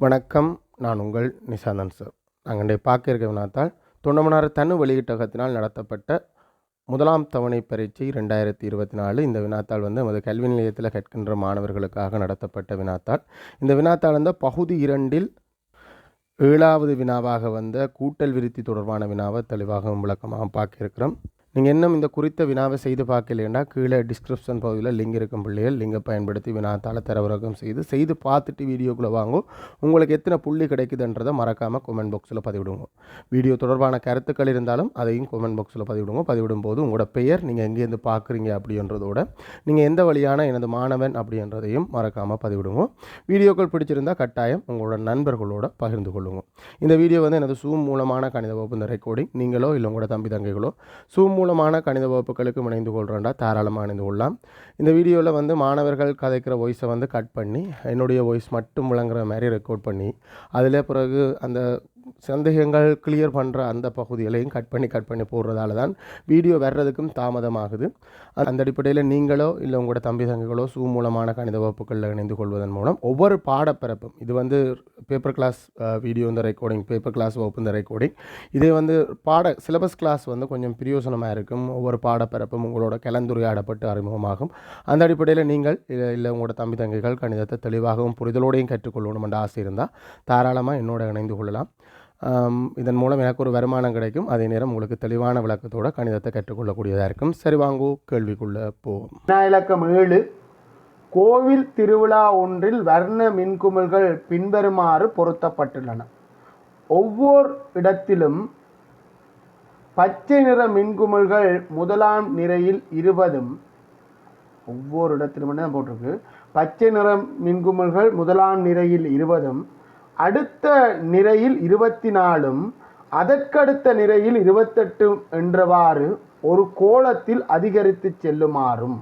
வணக்கம் நான் உங்கள் நிசாந்தன் சார். நாங்கள் இன்றைய பார்க்க இருக்க வினாத்தால் தொண்டமனார் தனு வெளியீட்டகத்தினால் நடத்தப்பட்ட முதலாம் தவணை பரீட்சை ரெண்டாயிரத்தி இருபத்தி நாலு. இந்த வினாத்தாள் வந்து நமது கல்வி நிலையத்தில் கற்கின்ற மாணவர்களுக்காக நடத்தப்பட்ட வினாத்தாள். இந்த வினாத்தாள் வந்து பகுதி இரண்டில் ஏழாவது வினாவாக வந்த கூட்டல் விருத்தி தொடர்பான வினாவை தெளிவாகவும் விளக்கமாக பார்க்க இருக்கிறோம். நீங்கள் இன்னும் இந்த குறித்த வினாவை செய்து பார்க்கலைன்னா கீழே டிஸ்கிரிப்ஷன் பகுதியில் லிங்க் இருக்கும் பிள்ளைகள் லிங்கை பயன்படுத்தி வினாத்தால் தரவிறக்கம் செய்து செய்து பார்த்துட்டு வீடியோக்குள்ளே வாங்கும் உங்களுக்கு எத்தனை புள்ளி கிடைக்குதுன்றதை மறக்காமல் கொமெண்ட் பாக்ஸில் பதிவிடுங்க. வீடியோ தொடர்பான கருத்துக்கள் இருந்தாலும் அதையும் கொமெண்ட் பாக்ஸில் பதிவிடுங்க. பதிவிடும் போது உங்களோட பெயர் நீங்கள் எங்கேருந்து பார்க்குறீங்க அப்படின்றதோட நீங்கள் எந்த வழியான எனது மாணவன் அப்படின்றதையும் மறக்காமல் பதிவிடுங்க. வீடியோக்கள் பிடிச்சிருந்தால் கட்டாயம் உங்களோட நண்பர்களோட பகிர்ந்து கொள்ளுங்க. இந்த வீடியோ வந்து எனது சூம் மூலமான கணித வகுப்பு இந்த ரெக்கார்டிங் நீங்களோ இல்லை உங்களோட தம்பி தங்கைகளோ சூம் மூலம் மூலமான கணித வகுப்புகளுக்கு இணைந்து கொள்கிறேன்டா தாராளமாக இணைந்து கொள்ளலாம். இந்த வீடியோவில் வந்து மாணவர்கள் கதைக்கிற வாய்ஸை வந்து கட் பண்ணி என்னுடைய வாய்ஸ் மட்டும் விளங்குற மாதிரி ரெக்கார்ட் பண்ணி அதில் பிறகு அந்த சந்தேகங்கள் கிளியர் பண்ணுற அந்த பகுதிகளையும் கட் பண்ணி கட் பண்ணி போடுறதால தான் வீடியோ வர்றதுக்கும் தாமதமாகுது. அந்த அடிப்படையில் நீங்களோ இல்லை உங்களோட தம்பி தங்கைகளோ சூ மூலமான கணித வகுப்புகளில் இணைந்து கொள்வதன் மூலம் ஒவ்வொரு பாடப்பிறப்பும் இது வந்து பேப்பர் கிளாஸ் வீடியோ இந்த ரெக்கார்டிங் பேப்பர் கிளாஸ் வகுப்பு இந்த ரெக்கார்டிங் இதே வந்து பாட சிலபஸ் கிளாஸ் வந்து கொஞ்சம் பிரயோசனமாக இருக்கும். ஒவ்வொரு பாடப்பிறப்பும் உங்களோட கலந்துரையாடப்பட்டு அறிமுகமாகும். அந்த அடிப்படையில் நீங்கள் இல்லை உங்களோட தம்பி தங்கைகள் கணிதத்தை தெளிவாகவும் புரிதலோடையும் கற்றுக்கொள்ளணும் என்ற ஆசை இருந்தால் தாராளமாக என்னோட இணைந்து கொள்ளலாம். இதன் மூலம் எனக்கு ஒரு வருமானம் கிடைக்கும். அதே நேரம் உங்களுக்கு தெளிவான விளக்கத்தோட கணிதத்தை கற்றுக்கொள்ளக்கூடியதாக இருக்கும். சரி வாங்கோ கேள்விக்குள்ளே போவோம். வினா இலக்கம் ஏழு கோவில் திருவிழா ஒன்றில் வர்ண மின்குமிழ்கள் பின்வருமாறு பொருத்தப்பட்டுள்ளன. ஒவ்வொரு இடத்திலும் பச்சை நிற மின்குமிழ்கள் முதலாம் நிறையில் இருபதும் ஒவ்வொரு இடத்திலும் தான் போட்டிருக்கு? பச்சை நிற மின்குமிழ்கள் முதலாம் நிறையில் இருபதும் அடுத்த நிறையில் இருபத்தி நாலும் அதற்கடுத்த நிறையில் இருபத்தெட்டு என்றவாறு ஒரு கோலத்தில் அதிகரித்து செல்லுமாறும்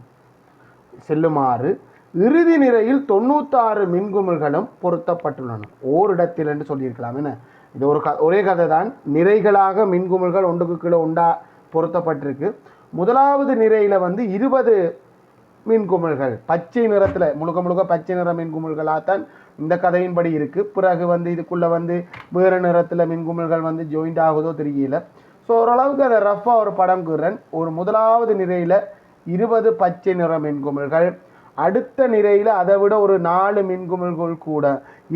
செல்லுமாறு இறுதி நிலையில் தொண்ணூத்தாறு மின்குமிழ்களும் பொருத்தப்பட்டுள்ளன. ஓரிடத்தில் என்று சொல்லியிருக்கலாம். என்ன? இது ஒரு க ஒரே கதை தான் நிறைகளாக மின்குமிழ்கள் ஒன்றுக்கு கீழே உண்டா பொருத்தப்பட்டிருக்கு. முதலாவது நிறையில் வந்து இருபது மின்குமிழ்கள் பச்சை நிறத்தில் முழுக்க முழுக்க பச்சை நிற மின்குமிழ்களாக தான் இந்த கதையின்படி இருக்குது பிறகு வந்து இதுக்குள்ளே வந்து வேறு நிறத்தில் மின்குமிழ்கள் வந்து ஜாயிண்ட் ஆகுதோ தெரியல. ஸோ ஓரளவுக்கு அதை ரஃப்பாக ஒரு படம் கூறுறேன் ஒரு முதலாவது நிறையில் இருபது பச்சை நிற மின்குமிழ்கள். அடுத்த நிறையில் அதை விட ஒரு நாலு மின்குமிழ்கள் கூட.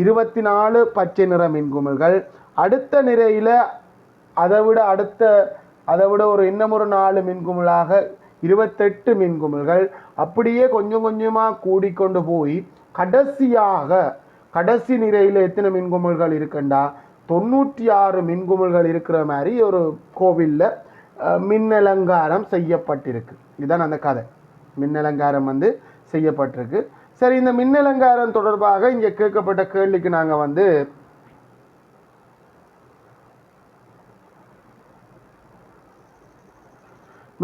இருபத்தி நாலு பச்சை நிற மின்குமிழ்கள். அடுத்த நிறையில் அதை விட அடுத்த அதை விட ஒரு இன்னும் ஒரு நாலு மின்குமிழாக இருபத்தெட்டு மின்குமிழ்கள். அப்படியே கொஞ்சம் கொஞ்சமாக கூடிக்கொண்டு போய் கடைசியாக கடைசி நிறையில் எத்தனை மின்குமிழ்கள் இருக்குண்டா? தொண்ணூற்றி ஆறு மின்குமிழ்கள் இருக்கிற மாதிரி ஒரு கோவிலில் மின்னலங்காரம் செய்யப்பட்டிருக்கு. இதுதான் அந்த கதை. மின்னலங்காரம் வந்து செய்யப்பட்டிருக்கு. சரி இந்த மின்னலங்காரம் தொடர்பாக இங்கே கேட்கப்பட்ட கேள்விக்கு நாங்கள் வந்து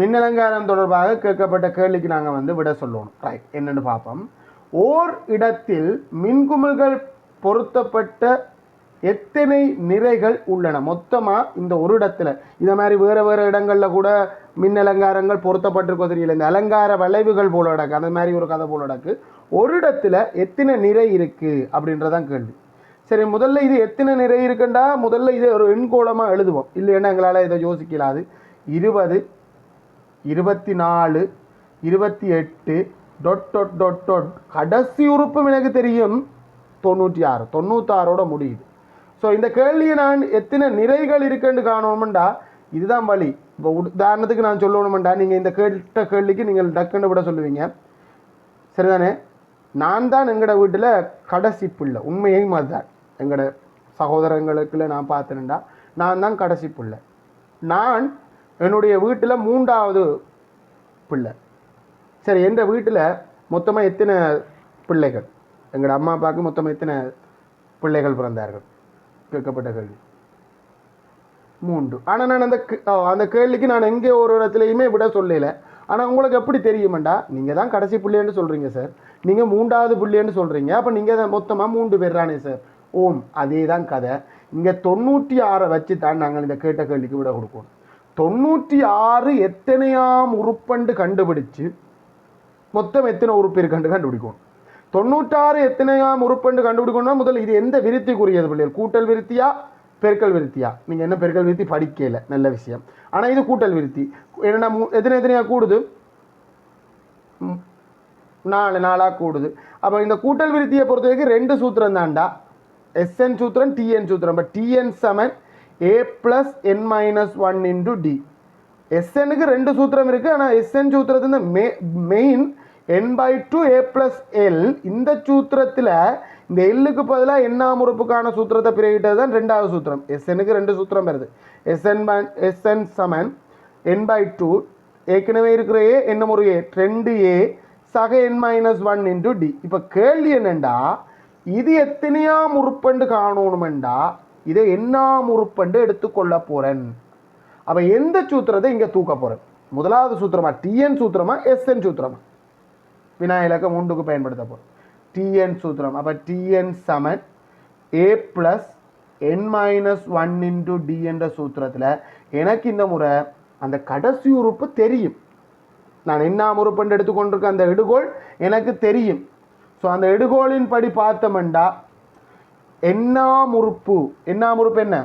மின்னலங்காரம் தொடர்பாக கேட்கப்பட்ட கேள்விக்கு நாங்கள் வந்து விட சொல்லணும் ரைட் என்னென்னு பார்ப்போம். ஓர் இடத்தில் மின்குமிழ்கள் பொருத்தப்பட்ட எத்தனை நிறைகள் உள்ளன? மொத்தமாக இந்த ஒரு இடத்துல. இந்த மாதிரி வேறு வேறு இடங்களில் கூட மின் அலங்காரங்கள் பொருத்தப்பட்டிருக்கோ தெரியல. இந்த அலங்கார வளைவுகள் போல நடக்கு அந்த மாதிரி ஒரு கதை போல நடக்கு ஒரு இடத்துல எத்தனை நிறை இருக்குது அப்படின்றதான் கேள்வி. சரி முதல்ல இது எத்தனை நிறை இருக்குண்டா? முதல்ல இதை ஒரு எண்கோளமாக எழுதுவோம். இல்லைன்னா எங்களால் இதை யோசிக்கலாது. இருபது இருபத்தி நாலு இருபத்தி எட்டு டொட் டொட் டொட் டொட் கடைசி உறுப்பும் எனக்கு தெரியும். தொண்ணூற்றி ஆறு தொண்ணூத்தாறோட முடியுது. ஸோ இந்த கேள்வியை நான் எத்தனை நிறைகள் இருக்குன்னு காணணுமெண்டா இதுதான் வழி. இப்போ உதாரணத்துக்கு நான் சொல்லணுமெண்டா நீங்கள் இந்த கேட்ட கேள்விக்கு நீங்கள் டக்குன்னு விட சொல்லுவீங்க. சரிதானே? நான் தான் எங்களோட வீட்டில் கடைசி பிள்ளை. உண்மையையும் அதுதான் எங்களோட சகோதரங்களுக்குள்ள நான் பார்த்தேன்டா. நான் தான் கடைசி பிள்ளை. நான் என்னுடைய வீட்டில் மூன்றாவது பிள்ளை. சரி எந்த வீட்டில் மொத்தமாக எத்தனை பிள்ளைகள்? எங்களோட அம்மா அப்பாவுக்கு மொத்தமாக எத்தனை பிள்ளைகள் பிறந்தார்கள்? கேட்கப்பட்ட கேள்வி. மூன்று. ஆனால் நான் அந்த அந்த கேள்விக்கு நான் எங்கே ஒரு இடத்துலையுமே விட சொல்லலை. ஆனால் உங்களுக்கு எப்படி தெரியுமெண்டா? நீங்கள் தான் கடைசி பிள்ளைன்னு சொல்கிறீங்க சார். நீங்கள் மூன்றாவது பிள்ளைன்னு சொல்கிறீங்க அப்போ நீங்கள் தான் மொத்தமாக மூன்று பேர் தானே சார். ஓம் அதே தான் கதை. இங்கே தொண்ணூற்றி ஆறை வச்சு தான் நாங்கள் இந்த கேட்ட கேள்விக்கு விட கொடுக்கணும். தொண்ணூற்றி ஆறு எத்தனையாம் உறுப்பண்டு கண்டுபிடிச்சு மொத்தம் எத்தனை உறுப்பு இருக்குன்னு கண்டுபிடிக்கணும் தொண்ணூற்றாறு எத்தனையாம் உறுப்புன்னு கண்டுபிடிக்கணும்னா முதல்ல இது எந்த விருத்திக்குரியது பிள்ளைகள்? கூட்டல் விருத்தியா பெருக்கல் விருத்தியா? நீங்கள் என்ன பெருக்கல் விருத்தி படிக்கல நல்ல விஷயம். ஆனால் இது கூட்டல் விருத்தி. என்னென்னா மு எத்தனை எத்தனையாக கூடுது? ம், நாலு நாளாக கூடுது. அப்போ இந்த கூட்டல் விருத்தியை பொறுத்த வரைக்கும் ரெண்டு சூத்திரம் தான்டா. எஸ்என் சூத்திரம் டிஎன் சூத்திரம். இப்போ T N seven A plus N minus one into D எஸ்என்னுக்கு ரெண்டு சூத்திரம் இருக்குது ஆனால் எஸ்என் சூத்திரத்தில் மே main N by two A plus L இந்த சூத்திரத்தில் இந்த எல்லுக்கு பதிலாக எண்ணாம் உறுப்புக்கான சூத்திரத்தை பிறகிட்டது தான் ரெண்டாவது சூத்திரம். எஸ்எனுக்கு ரெண்டு சூத்திரம் வருது. எஸ்என் எஸ்என் சமன் என் பை டூ ஏற்கனவே இருக்கிற ஏ என்ன ஒரு ஏ ரெண்டு ஏ சக N minus one into D இப்போ கேள்வி என்னெண்டா? இது எத்தனையாம் உறுப்பண்டு காணணுமெண்டா? இதை எண்ணாம் உறுப்பண்டு எடுத்துக்கொள்ள போகிறேன் அப்போ எந்த சூத்திரத்தை இங்கே தூக்க போகிறேன் முதலாவது சூத்திரமா டிஎன் சூத்திரமா எஸ்என் சூத்திரமா? வினாயிலக்கம் ஒன்றுக்கு பயன்படுத்த போகிறோம் டிஎன் சூத்திரம். அப்போ T N Saman A plus N minus one into D என்ற சூத்திரத்தில் எனக்கு இந்த முறை அந்த கடைசி உறுப்பு தெரியும். நான் என்ன உறுப்புன்னு எடுத்துக்கொண்டிருக்க அந்த எடுகோள் எனக்கு தெரியும். ஸோ அந்த எடுகோளின் படி பார்த்தோம்டா என்னாம் உறுப்பு? என்னாம் உறுப்பு என்ன?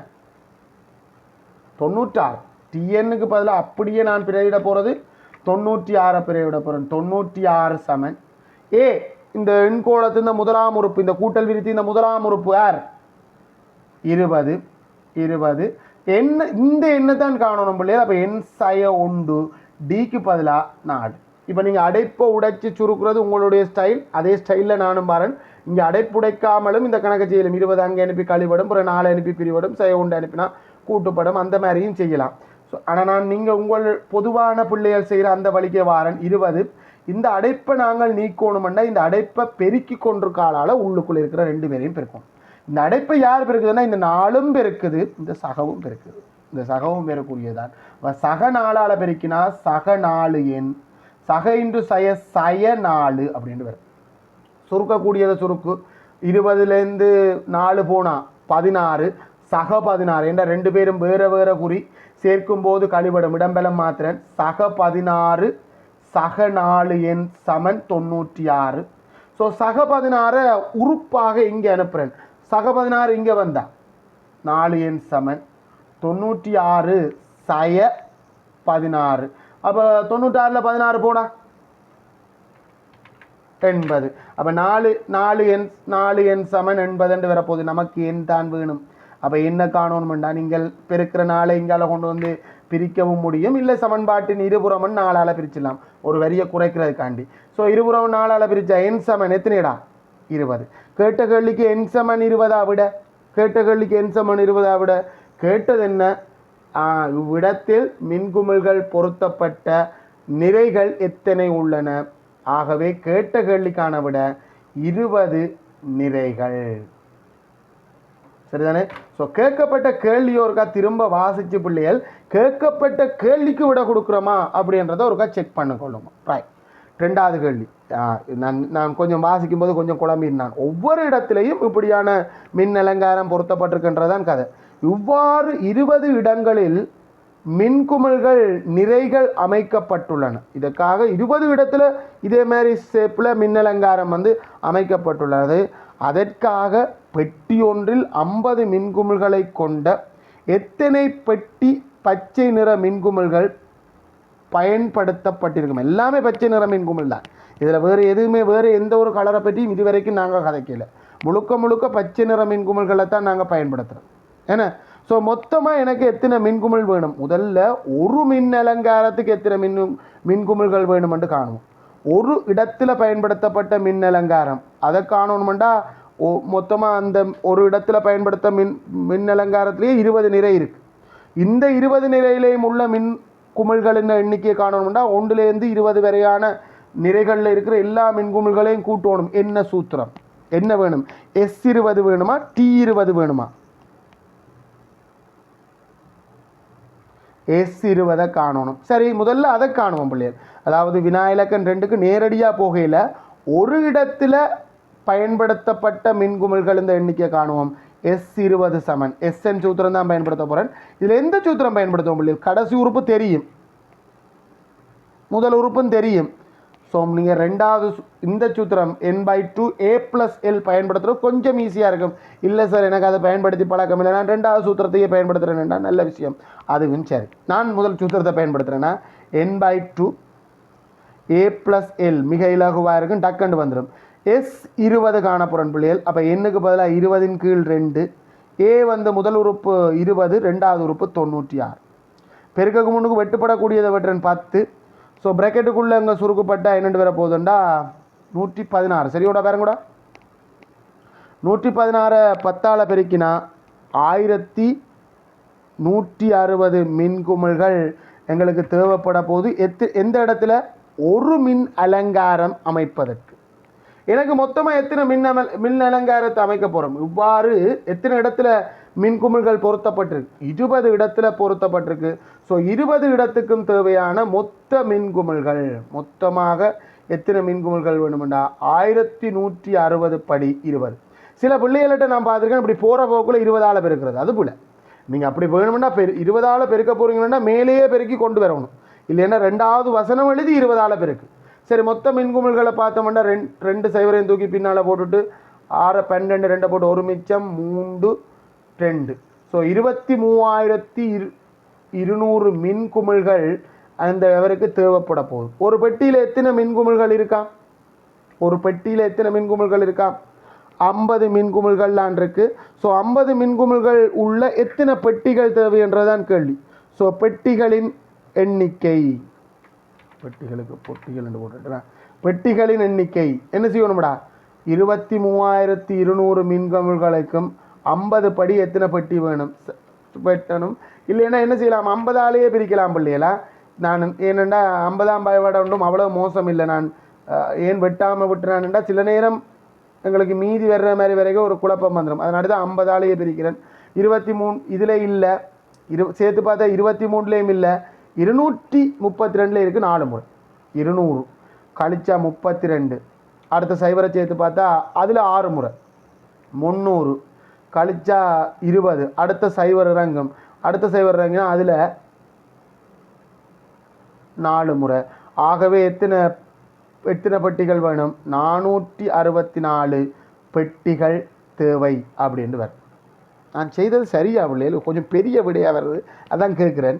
தொண்ணூற்றாறு. டிஎன்னுக்கு பதிலாக அப்படியே நான் பிறையிட போகிறது தொண்ணூற்றி ஆறை பிறையிட போகிறேன் தொண்ணூற்றி ஆறு சமன் ஏ இந்த எண்கோளத்து இந்த முதலாம் உறுப்பு இந்த கூட்டல் விருத்தி இந்த முதலாம் உறுப்பு யார்? இருபது. இருபது. என்ன இந்த எண்ணை தான் காணணும் பிள்ளைகள். அப்போ என் சய உண்டு. டிக்கு பதிலாக நாடு இப்போ நீங்கள் அடைப்பை உடைச்சி சுருக்குறது உங்களுடைய ஸ்டைல் அதே ஸ்டைலில் நானும் பாருன் இங்கே அடைப்பு உடைக்காமலும் இந்த கணக்கு செய்யலாம். இருபது அங்கே அனுப்பி கழிவிடும் அப்புறம் நாலு அனுப்பி பிரிவிடும் சய உண்டு அனுப்பினா கூட்டுப்படும். அந்த மாதிரியும் செய்யலாம். ஆனால் நான் நீங்கள் உங்கள் பொதுவான பிள்ளைகள் செய்கிற அந்த வழிக்கே வாரன் இருபது. இந்த அடைப்பை நாங்கள் நீக்கணுமெண்டா இந்த அடைப்பை பெருக்கி கொண்டிருக்காளால் உள்ளுக்குள்ளே இருக்கிற ரெண்டு பேரையும் பெருக்கணும் இந்த அடைப்பை யார் பெருக்குதுன்னா இந்த நாளும் பெருக்குது இந்த சகவும் பெருக்குது. இந்த சகவும் பெறக்கூடியதான் சக நாளால் பெருக்கினா சக நாலு எண் சக இன்று சய சய நாலு அப்படின்னு வரும். சுருக்கக்கூடியதை சுருக்கு. இருபதுலேருந்து நாலு போனால் பதினாறு சக பதினாறு என்ற ரெண்டு பேரும் வேறு வேற குறி. சேர்க்கும் போது இடம்பெலம் மாத்திரன் சக பதினாறு சக நாலு எண் சமன் தொண்ணூற்றி ஆறு. ஸோ சக பதினாறை உறுப்பாக இங்கே அனுப்புகிறேன் சக பதினாறு இங்கே வந்தா? நாலு எண் சமன் தொண்ணூற்றி ஆறு சய பதினாறு. அப்போ தொண்ணூற்றாறில் பதினாறு போடா? எண்பது. அப்போ நாலு நாலு எண் நாலு எண் சமன் எண்பதுன்னு வரப்போகுது. நமக்கு எண் தான் வேணும். அப்போ என்ன காணணும்டா நீங்கள் பெருக்கிற நாளை இங்கால கொண்டு வந்து பிரிக்கவும் முடியும். இல்லை சமன்பாட்டின் இருபுறமன் நாளால் பிரிச்சிடலாம். ஒரு வரியை குறைக்கிறதுக்காண்டி. ஸோ இருபுறம் நாளால் பிரித்தா என் சமன் எத்தனைடா? இருபது. கேட்ட கேள்விக்கு என் சமன் இருபதா விட? கேட்ட கேள்விக்கு என் சமன் இருபதா விட? கேட்டது என்ன? இவ்விடத்தில் மின்குமிழ்கள் பொருத்தப்பட்ட நிறைகள் எத்தனை உள்ளன? ஆகவே கேட்ட கேள்விக்கான விட இருபது நிறைகள். சரிதானே? ஸோ கேட்கப்பட்ட கேள்வியோ ஒருக்கா திரும்ப வாசிச்சு பிள்ளைகள் கேட்கப்பட்ட கேள்விக்கு விட கொடுக்குறோமா அப்படின்றத ஒருக்கா செக் பண்ணிக்கொள்ளுங்க ரைட் ரெண்டாவது கேள்வி. நான் நான் கொஞ்சம் வாசிக்கும் போது கொஞ்சம் குழம்பினான் ஒவ்வொரு இடத்துலையும் இப்படியான மின் அலங்காரம் பொருத்தப்பட்டிருக்கின்றதான் கதை. இவ்வாறு இருபது இடங்களில் மின்குமிழ்கள் நிறைகள் அமைக்கப்பட்டுள்ளன. இதற்காக இருபது இடத்துல இதே மாதிரி ஷேப்பில் மின் அலங்காரம் வந்து அமைக்கப்பட்டுள்ளது. அதற்காக பெட்டி ஒன்றில் ஐம்பது மின்குமிழ்களை கொண்ட எத்தனை பெட்டி பச்சை நிற மின்குமிழ்கள் பயன்படுத்தப்பட்டிருக்கும்? எல்லாமே பச்சை நிற மின்குமிழ் தான். இதில் வேறு எதுவுமே வேறு எந்த ஒரு கலரை பற்றியும் இதுவரைக்கும் நாங்கள் கதைக்கல. முழுக்க முழுக்க பச்சை நிற மின்குமிழ்களை தான் நாங்கள் பயன்படுத்துகிறோம் ஏன்னா ஸோ மொத்தமாக எனக்கு எத்தனை மின்குமிழ் வேணும்? முதல்ல ஒரு மின் அலங்காரத்துக்கு எத்தனை மின் மின்குமிழ்கள் வேணுமென்று காணுவோம். ஒரு இடத்துல பயன்படுத்தப்பட்ட மின் அலங்காரம். அதை காணணுமெண்டா ஓ மொத்தமாக அந்த ஒரு இடத்துல பயன்படுத்த மின் மின் அலங்காரத்திலேயே இருபது நிறை இருக்குது இந்த இருபது நிலையிலேயும் உள்ள மின் குமிழ்களின் எண்ணிக்கையை காணணும்னா ஒன்றுலேருந்து இருபது வரையான நிறைகளில் இருக்கிற எல்லா மின்குமிழ்களையும் கூட்டணும். என்ன சூத்திரம்? என்ன வேணும்? எஸ் இருபது வேணுமா? டி இருபது வேணுமா? எஸ் இருபதை காணணும். சரி முதல்ல அதை காணுவோம் பிள்ளைகள் அதாவது விநாயகன் ரெண்டுக்கு நேரடியாக போகையில் ஒரு இடத்துல பயன்படுத்தப்பட்ட மின்குமிழ்கள் இந்த எண்ணிக்கை காணுவோம். எஸ் இருபது சமன். எஸ்என் சூத்திரம் தான் பயன்படுத்த போகிறேன் இதில் எந்த சூத்திரம் பயன்படுத்துவோம் பிள்ளைகள் கடைசி உறுப்பு தெரியும். முதல் உறுப்பும் தெரியும். ஸோ நீங்கள் ரெண்டாவது சு- இந்த சூத்திரம் N by two A plus L பயன்படுத்துகிறது கொஞ்சம் ஈஸியாக இருக்கும். இல்லை சார் எனக்கு அதை பயன்படுத்தி பழக்கம் இல்லை. நான் ரெண்டாவது சூத்திரத்தையே பயன்படுத்துகிறேன்னா நல்ல விஷயம். அதுவும் சரி நான் முதல் சூத்திரத்தை பயன்படுத்துகிறேன்னா N by two A plus L மிக இலகுவாக இருக்கும் டக்குன்னு வந்துடும் எஸ் இருபது காணப்புறன் பிள்ளைகள் அப்போ எண்ணுக்கு பதிலாக இருபதின் கீழ் ரெண்டு. ஏ வந்து முதல் உறுப்பு இருபது ரெண்டாவது உறுப்பு தொண்ணூற்றி ஆறு. பெருக்கக்கு முன்னுக்கு வெட்டுப்படக்கூடியதை வெட்டுறன் பத்து. ஸோ ப்ராக்கெட்டுக்குள்ளே இங்கே சுருக்கப்பட்ட என்னென்று வர போகுதுண்டா நூற்றி பதினாறு சரியோட பாருங்க கூட நூற்றி பதினாறு பத்தால் பெருக்கினா ஆயிரத்தி நூற்றி அறுபது மின்குமிழ்கள் எங்களுக்கு தேவைப்பட போது எத்து எந்த இடத்துல? ஒரு மின் அலங்காரம் அமைப்பதற்கு. எனக்கு மொத்தமாக எத்தனை மின் அமல் மின் அலங்காரத்தை அமைக்க போகிறோம் இவ்வாறு எத்தனை இடத்துல மின்குமிழ்கள் பொருத்தப்பட்டிருக்கு. இருபது இடத்துல பொருத்தப்பட்டிருக்கு. ஸோ இருபது இடத்துக்கும் தேவையான மொத்த மின்குமிழ்கள் மொத்தமாக எத்தனை மின்குமிழ்கள் வேணுமெண்டா? ஆயிரத்தி நூற்றி அறுபது படி இருபது. சில பிள்ளைகள்கிட்ட நான் பார்த்துருக்கேன் இப்படி போகிற போக்கில் இருபதால் பெருக்கிறது. அது போல். நீங்கள் அப்படி வேணும்னா பெரு இருபதால் பெருக்க போகிறீங்கன்னா மேலேயே பெருக்கி கொண்டு வரணும். இல்லைன்னா ரெண்டாவது வசனம் எழுதி இருபதால் பெருக்கு. சரி மொத்த மின்குமிழ்களை பார்த்தோம்னா ரெண்டு ரெண்டு சைவரையும் தூக்கி பின்னால் போட்டுட்டு ஆறு பன்னெண்டு ரெண்டை போட்டு ஒரு மிச்சம் மூன்று ரெண்டு ஸோ இருபத்தி மூவாயிரத்தி இரு இருநூறு மின் குமிழ்கள் அந்த அவருக்கு தேவைப்பட போகுது. ஒரு பெட்டியில் எத்தனை மின் குமிழ்கள் இருக்கா? ஒரு பெட்டியில் எத்தனை மின்குமிழ்கள் இருக்கா? ஐம்பது மின்குமிழ்கள்லாம் இருக்கு. ஸோ ஐம்பது மின்குமிழ்கள் உள்ள எத்தனை பெட்டிகள் தேவை என்றதான் கேள்வி. ஸோ பெட்டிகளின் எண்ணிக்கை. பெட்டிகளுக்கு பொட்டிகள் என்று போட்டுட்டேன் பெட்டிகளின் எண்ணிக்கை. என்ன செய்யணும்டா? இருபத்தி மூவாயிரத்தி இருநூறு மின்கமிழ்களுக்கும் ஐம்பது படி எத்தனை பெட்டி வேணும்? வெட்டணும். இல்லைன்னா என்ன செய்யலாம்? ஐம்பதாலேயே பிரிக்கலாம் பிள்ளைகளா? நான் ஏனெண்டா ஐம்பதாம் பயவாட ஒன்றும் அவ்வளோ மோசம் இல்லை நான் ஏன் வெட்டாமல் விட்டுறான்டா சில நேரம் எங்களுக்கு மீதி வர்ற மாதிரி வரைக்கும் ஒரு குழப்பம் வந்துடும். அதனால தான் ஐம்பதாலேயே பிரிக்கிறேன். இருபத்தி மூணு இதில் இல்லை. இரு சேர்த்து பார்த்தா இருபத்தி மூணுலேயும் இல்லை. இருநூற்றி முப்பத்தி ரெண்டில் இருக்குது நாலு முறை. இருநூறு. கழிச்சா முப்பத்தி ரெண்டு. அடுத்த சைபரை சேர்த்து பார்த்தா அதில் ஆறு முறை. முந்நூறு. கழிச்சா இருபது. அடுத்த சைவர் ரங்கம் அடுத்த சைவர் ரங்கம்னா அதில் நாலு முறை. ஆகவே எத்தனை எத்தனை பெட்டிகள் வேணும்? நானூற்றி அறுபத்தி நாலு பெட்டிகள் தேவை அப்படின்னு வரும் நான் செய்தது சரியா பிள்ளைகள்? கொஞ்சம் பெரிய விடையாக வருது அதான் கேட்குறேன்.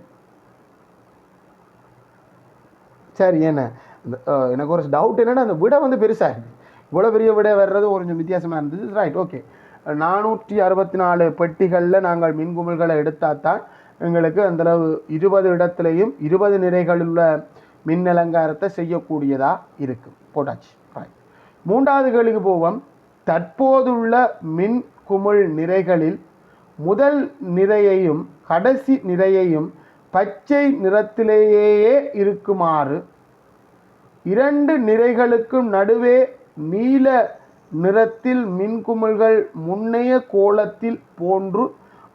சரி என்ன? இந்த, எனக்கு ஒரு டவுட் என்னென்னா அந்த விடை வந்து பெருசாக இருக்குது இவ்வளோ பெரிய விடை வர்றது கொஞ்சம் வித்தியாசமாக இருந்தது. ரைட் ஓகே நானூற்றி அறுபத்தி நாலு பெட்டிகளில் நாங்கள் மின்குமிழ்களை எடுத்தால் தான் எங்களுக்கு அந்தளவு இருபது இடத்துலையும் இருபது நிறைகளுள்ள மின் அலங்காரத்தை செய்யக்கூடியதாக இருக்கும் போட்டாச்சு. ரைட் மூன்றாவது கேள்விக்கு போவோம். தற்போதுள்ள மின் குமிழ் நிறைகளில் முதல் நிறையையும் கடைசி நிறையையும் பச்சை நிறத்திலேயே இருக்குமாறு இரண்டு நிறைகளுக்கும் நடுவே நீல நிறத்தில் மின்குமிழ்கள் முன்னைய கோலத்தில் போன்று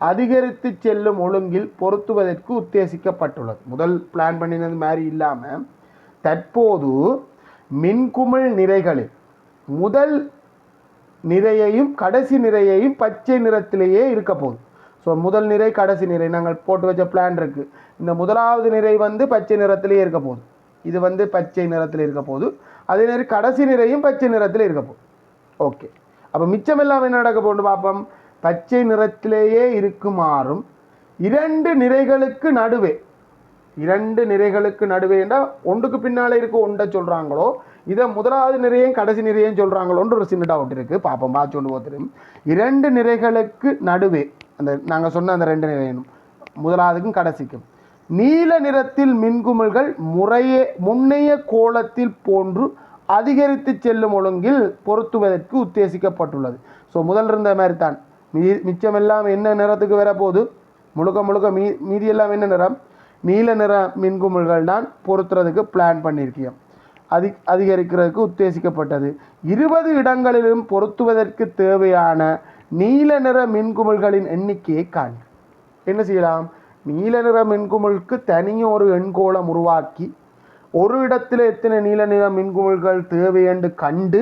அதிகரித்து செல்லும் ஒழுங்கில் பொருத்துவதற்கு உத்தேசிக்கப்பட்டுள்ளது. முதல் பிளான் பண்ணினது மாதிரி இல்லாமல் தற்போது மின்குமிழ் நிறைகளில் முதல் நிறையையும் கடைசி நிறையையும் பச்சை நிறத்திலேயே இருக்க போகுது. ஸோ முதல் நிறை கடைசி நிறை நாங்கள் போட்டு வச்ச பிளான் இருக்குது இந்த முதலாவது நிறை வந்து பச்சை நிறத்திலேயே இருக்க போகுது. இது வந்து பச்சை நிறத்தில் இருக்க போகுது. அதே நேரம் கடைசி நிறையும் பச்சை நிறத்தில் இருக்க போகுது. ஓகே. அப்போ மிச்சமெல்லாம் என்ன நடக்க போகுது பார்ப்போம் பச்சை நிறத்திலேயே இருக்குமாறும் இரண்டு நிறைகளுக்கு நடுவே இரண்டு நிறைகளுக்கு நடுவே என்றால் ஒன்றுக்கு பின்னாலே இருக்க ஒன்றை சொல்கிறாங்களோ இதை முதலாவது நிறையும் கடைசி நிறையும் சொல்கிறாங்களோன்ற ஒரு சின்ன டவுட் இருக்குது பார்ப்போம் பார்த்து கொண்டு போத்திரும். இரண்டு நிறைகளுக்கு நடுவே அந்த நாங்கள் சொன்ன அந்த ரெண்டு நிறையனும் முதலாவதுக்கும் கடைசிக்கும். நீல நிறத்தில் மின்குமிழ்கள் முறையே முன்னைய கோலத்தில் போன்று அதிகரித்து செல்லும் ஒழுங்கில் பொருத்துவதற்கு உத்தேசிக்கப்பட்டுள்ளது. ஸோ முதல் இருந்த மாதிரி தான் மீ மிச்சமெல்லாம் என்ன நிறத்துக்கு வரப்போகுது? முழுக்க முழுக்க மீ மீதியெல்லாம் என்ன நிறம்? நீல நிற மின்குமிழ்கள் தான் பொருத்துறதுக்கு பிளான் பண்ணியிருக்கோம் அதி அதிகரிக்கிறதுக்கு உத்தேசிக்கப்பட்டது. இருபது இடங்களிலும் பொருத்துவதற்கு தேவையான நீல நிற மின்குமிழ்களின் எண்ணிக்கையை காண் என்ன செய்யலாம்? நீல நிற மின்குமிழ்க்கு தனியே ஒரு எண்கோளம் உருவாக்கி ஒரு இடத்துல எத்தனை நீல நிற மின்குமிழ்கள் தேவை என்று கண்டு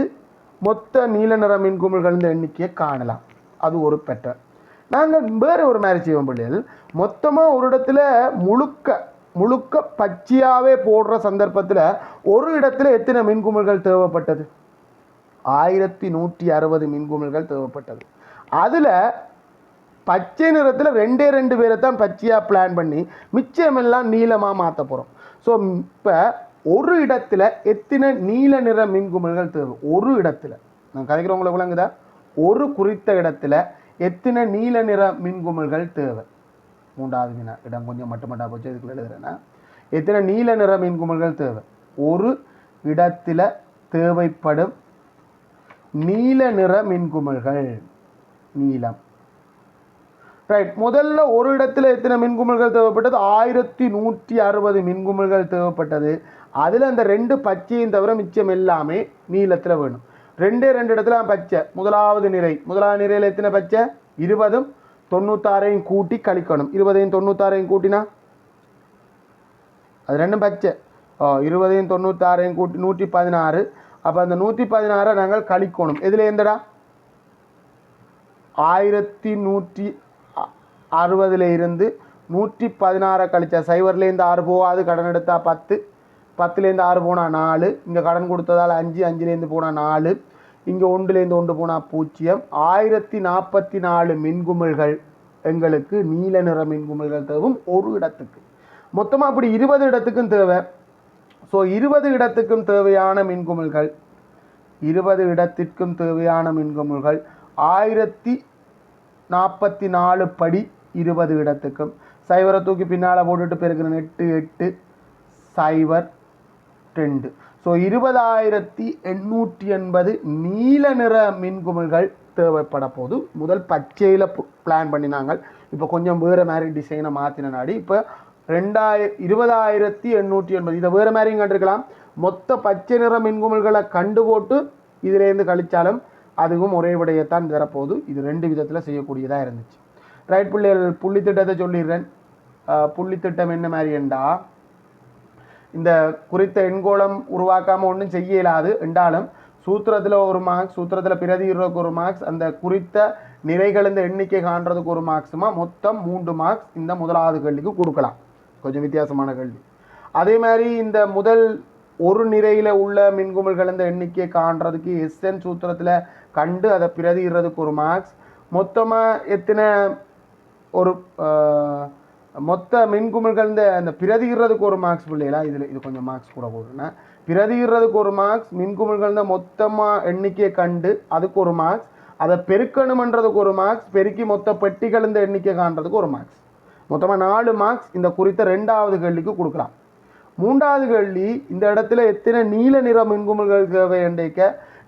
மொத்த நீல நிற மின்குமிழ்களின் எண்ணிக்கையை காணலாம். அது ஒரு பெட்டர் நாங்கள் வேறு ஒரு மேரேஜ் செய்வோம் பிள்ளைகள். மொத்தமாக ஒரு இடத்துல முழுக்க முழுக்க பச்சையாகவே போடுற சந்தர்ப்பத்தில் ஒரு இடத்துல எத்தனை மின்குமிழ்கள் தேவைப்பட்டது? ஆயிரத்தி நூற்றி அறுபது மின்குமிழ்கள் தேவைப்பட்டது. அதில் பச்சை நிறத்தில் ரெண்டே ரெண்டு பேரை தான் பச்சையாக பிளான் பண்ணி மிச்சமெல்லாம் நீளமாக மாற்ற போகிறோம் ஸோ இப்போ ஒரு இடத்துல எத்தனை நீல நிற மின்குமிழ்கள் தேவை? ஒரு இடத்துல. நான் கதைக்கிறவங்களை விளங்குதா? ஒரு குறித்த இடத்துல எத்தனை நீல நிற மின்குமிழ்கள் தேவை? மூன்றாவது வினா இடம் கொஞ்சம் மட்டுமட்டா போச்சு இதுக்குள்ள எழுதுறேன்னா. எத்தனை நீல நிற மின்குமிழ்கள் தேவை? ஒரு இடத்துல தேவைப்படும் நீல நிற மின்குமிழ்கள் நீலம் ரைட் முதல்ல ஒரு இடத்துல எத்தனை மின்குமிழ்கள் தேவைப்பட்டது? ஆயிரத்தி நூற்றி அறுபது மின்குமிழ்கள் தேவைப்பட்டது. அதில் அந்த ரெண்டு பச்சையும் தவிர மிச்சம் எல்லாமே நீளத்தில் வேணும். ரெண்டே ரெண்டு இடத்துல பச்சை. முதலாவது நிறை. முதலாவது நிறையில் எத்தனை பச்சை? இருபதும் தொண்ணூத்தாறையும் கூட்டி கழிக்கணும். இருபதையும் தொண்ணூத்தாறையும் கூட்டினா? அது ரெண்டும் பச்சை. ஓ இருபதையும் தொண்ணூத்தாறையும் கூட்டி நூற்றி பதினாறு. அப்போ அந்த நூற்றி பதினாறை நாங்கள் கழிக்கணும். எதில் எந்தடா ஆயிரத்தி நூற்றி அறுபதுல இருந்து நூற்றி பதினாறை கழிச்சா சைவர்லேருந்து ஆறு போகாது கடன் எடுத்தால் பத்து. பத்துலேருந்து ஆறு போனால் நாலு. இங்கே கடன் கொடுத்ததால் அஞ்சு அஞ்சுலேருந்து போனால் நாலு. இங்கே ஒன்றுலேருந்து ஒன்று போனால் பூஜ்ஜியம். ஆயிரத்தி நாற்பத்தி நாலு மின்குமிழ்கள் எங்களுக்கு நீல நிற மின்குமிழ்கள் தேவும் ஒரு இடத்துக்கு. மொத்தமாக அப்படி இருபது இடத்துக்கும் தேவை. ஸோ இருபது இடத்துக்கும் தேவையான மின்குமிழ்கள். இருபது இடத்திற்கும் தேவையான மின்குமிழ்கள். ஆயிரத்தி நாற்பத்தி நாலு படி இருபது இடத்துக்கும். சைவரை தூக்கி பின்னால் போட்டுட்டு பெருக்கிற எட்டு எட்டு சைவர் ரெண்டு. ஸோ இருபதாயிரத்தி எண்ணூற்றி எண்பது நீல நிற மின்குமிழ்கள் தேவைப்பட போது முதல் பச்சையில் பிளான் பண்ணினாங்க. இப்போ கொஞ்சம் வேறு மாதிரி டிசைனை மாற்றின நாடி. இப்போ ரெண்டாயிர இருபதாயிரத்தி எண்ணூற்றி எண்பது. இதை வேறு மாதிரியும் கண்டிருக்கலாம். மொத்த பச்சை நிற மின்குமிழ்களை கண்டு போட்டு இதிலேருந்து கழிச்சாலும் அதுவும் ஒரே விடையைத்தான் தரப்போகுது. இது ரெண்டு விதத்தில் செய்யக்கூடியதாக இருந்துச்சு. ரைட் பிள்ளைகள் புள்ளி திட்டத்தை சொல்லிடுறேன். புள்ளித்திட்டம் புள்ளி திட்டம் என்ன மாதிரி என்றா இந்த குறித்த எண்கோளம் உருவாக்காமல் ஒன்றும் செய்ய இயலாது. என்றாலும் சூத்திரத்தில் ஒரு மார்க்ஸ் சூத்திரத்தில் பிரதிகிறதுக்கு ஒரு மார்க்ஸ் அந்த குறித்த நிறைகள் இந்த எண்ணிக்கை காண்றதுக்கு ஒரு மார்க்ஸுமா மொத்தம் மூன்று மார்க்ஸ் இந்த முதலாவது கேள்விக்கு கொடுக்கலாம். கொஞ்சம் வித்தியாசமான கேள்வி. அதே மாதிரி இந்த முதல் ஒரு நிறையில் உள்ள மின்குமிழ்கள் இந்த எண்ணிக்கையை காண்றதுக்கு எஸ்என் சூத்திரத்தில் கண்டு அதை பிரதிகிறதுக்கு ஒரு மார்க்ஸ் மொத்தமாக எத்தனை ஒரு மொத்த மின்குமிழ்கள் இந்த அந்த பிரதிகிறதுக்கு ஒரு மார்க்ஸ் பிள்ளைகளா இதில் இது கொஞ்சம் மார்க்ஸ் கூட போடுறேன் பிரதிகிறதுக்கு ஒரு மார்க்ஸ் மின்குமிழ்கள் இந்த மொத்தமாக எண்ணிக்கையை கண்டு அதுக்கு ஒரு மார்க்ஸ் அதை பெருக்கணுமன்றதுக்கு ஒரு மார்க்ஸ் பெருக்கி மொத்த பெட்டிகள் இந்த எண்ணிக்கை காண்றதுக்கு ஒரு மார்க்ஸ் மொத்தமாக நாலு மார்க்ஸ் இந்த குறித்த ரெண்டாவது கேள்விக்கு கொடுக்கலாம். மூன்றாவது கேள்வி இந்த இடத்துல எத்தனை நீல நிற மின்குமிழ்கள் தேவை என்றைக்க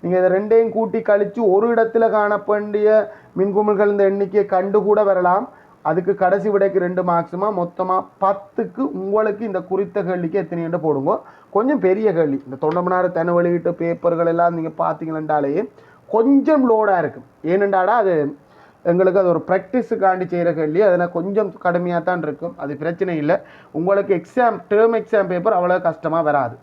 நீங்கள் இதை ரெண்டையும் கூட்டி கழித்து ஒரு இடத்துல காணப்பண்டிய மின்குமிழ்கள் இந்த எண்ணிக்கையை கண்டு கூட வரலாம். அதுக்கு கடைசி விடைக்கு ரெண்டு மார்க்ஸுமா மொத்தமாக பத்துக்கு உங்களுக்கு இந்த குறித்த கேள்விக்கு எத்தனை போடுங்க. கொஞ்சம் பெரிய கேள்வி. இந்த தொண்டமனார் தன வெளியிட்ட பேப்பர்கள் எல்லாம் நீங்கள் பார்த்தீங்களாண்டாலே கொஞ்சம் லோடாக இருக்கும். ஏனென்றாடா அது எங்களுக்கு அது ஒரு ப்ராக்டிஸுக்காண்டி செய்கிற கேள்வி. அதில் கொஞ்சம் கடுமையாக தான் இருக்கும். அது பிரச்சனை இல்லை. உங்களுக்கு எக்ஸாம் டேர்ம் எக்ஸாம் பேப்பர் அவ்வளோ கஷ்டமாக வராது.